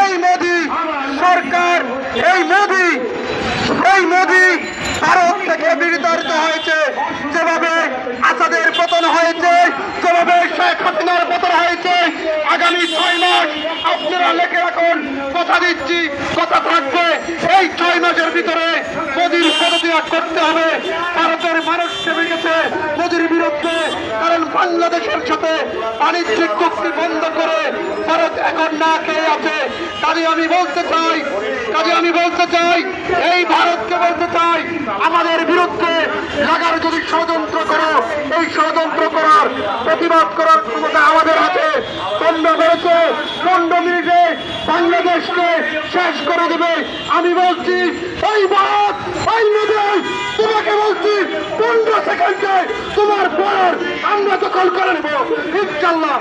এই মোদি সরকার, এই মোদি এই মোদি ভারত থেকে বিতাড়িত হয়েছে। যেভাবে আসাদের পতন হয়েছে, যেভাবে শেখ হাসিনার পতন হয়েছে, আগামী ছয় মাস আপনারা লেখে রাখুন, কথা দিচ্ছি, কথা থাকবে। এই ছয় মাসের ভিতরে মোদির পদত্যাগ করতে হবে। ভারতের মানুষ নেমে গেছে মোদির বিরুদ্ধে, কারণ বাংলাদেশের সাথে বাণিজ্যিক চুক্তি বন্ধ করে ভারত এখন না কাজে আমি বলতে চাই, কাজে আমি বলতে চাই, এই ভারতকে বলতে চাই, আমাদের বিরুদ্ধে লাগার যদি ষড়যন্ত্র করো, এই ষড়যন্ত্র করার প্রতিবাদ করার ক্ষমতা আমাদের আছে পনেরো মেরেছে পনেরো মিনিটে বাংলাদেশকে শেষ করে দেবে। আমি বলছি, এই ভারত, এই মোদী তোমাকে বলছি, পনেরো সেকেন্ডে তোমার পর আমরা দখল করে নেব। ইনশাল্লাহ